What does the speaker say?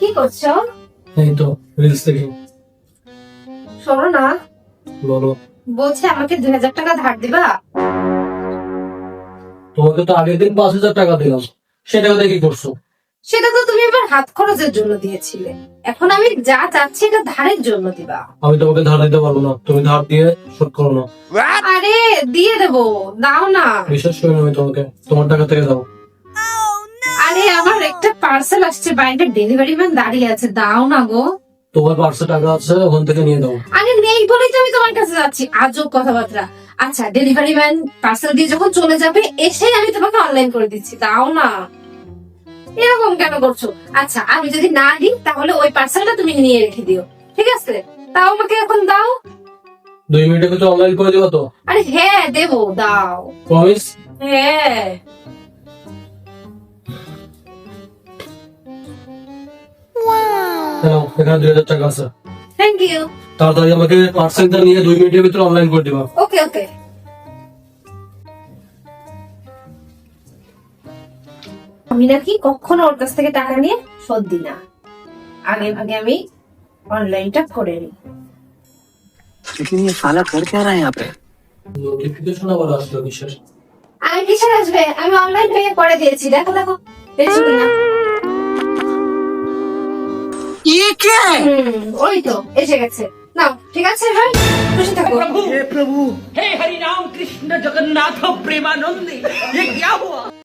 কি করছ? এই তো রিলস দেখি। শোনো না। বলো। বলছে আমাকে দুই হাজার টাকা ধার দিবা? তোমাকে তো আগের দিন পাঁচ হাজার টাকা দিলাম। সে টাকা দিয়ে কি করছ। সেটা তো তুমি এবার হাত খরচের জন্য দিয়েছিলে। এখন আমি যা চাচ্ছি এটা ধারের জন্য দিবা। আমি তোমাকে ধার দিতে পারব না। তুমি ধার দিয়ে শোধ করো না। আরে দিয়ে দেবো। দাও না। বিশ্বাস করি আমি তোমাকে। তোমার টাকা থেকে দাও। একটা পার্সেল আসছে বাইরে ডেলিভারি ম্যান দাঁড়িয়ে আছে দাও না গো। তোমার টাকা আছে ওখান থেকে নিয়ে দাও। আরে নেই বলেই তো আমি তোমার কাছে যাচ্ছি। আজব কথাবার্তা। আচ্ছা ডেলিভারি ম্যান পার্সেল দিয়ে যখন চলে যাবে এসে আমি তোমাকে অনলাইন করে দিচ্ছি। দাও না। এরকম কেন করছ? আচ্ছা আমি যদি না দিই তাহলে ওই পার্সেলটা তুমি নিয়ে রেখে দিও। ঠিক আছে? তাও আমাকে এখন দাও। দুই মিনিটে কিছু অনলাইন করে দিবা তো? আরে হ্যাঁ দেবো দাও। প্রমিস হ্যাঁ। এখানে দুই হাজার টাকা আছে থ্যাংক ইউ তাড়াতাড়ি আমাকে পার্সেলটা নিয়ে দুই মিনিটের ভিতরে অনলাইন করে দিবা ওকে ওকে আমি নাকি কখনো ওর কাছ থেকে টাকা নিয়ে শোধ দিই না আগে ভাগে আমি অনলাইনটা করে নিই लेकिन ये साला कर क्या रहा है यहाँ पे নোটিফিকেশন আবার আসলো কিসের আমি কিসের আসবে আমি অনলাইন পে করে দিয়েছি দেখো দেখো পেয়েছো কিনা ये क्या है হুম ওই তো এসে গেছে নাও ঠিক আছে ভাই খুশি থাকো हे प्रभु हे हरि राम कृष्ण जगन्नाथ प्रेमानंदी ये क्या हुआ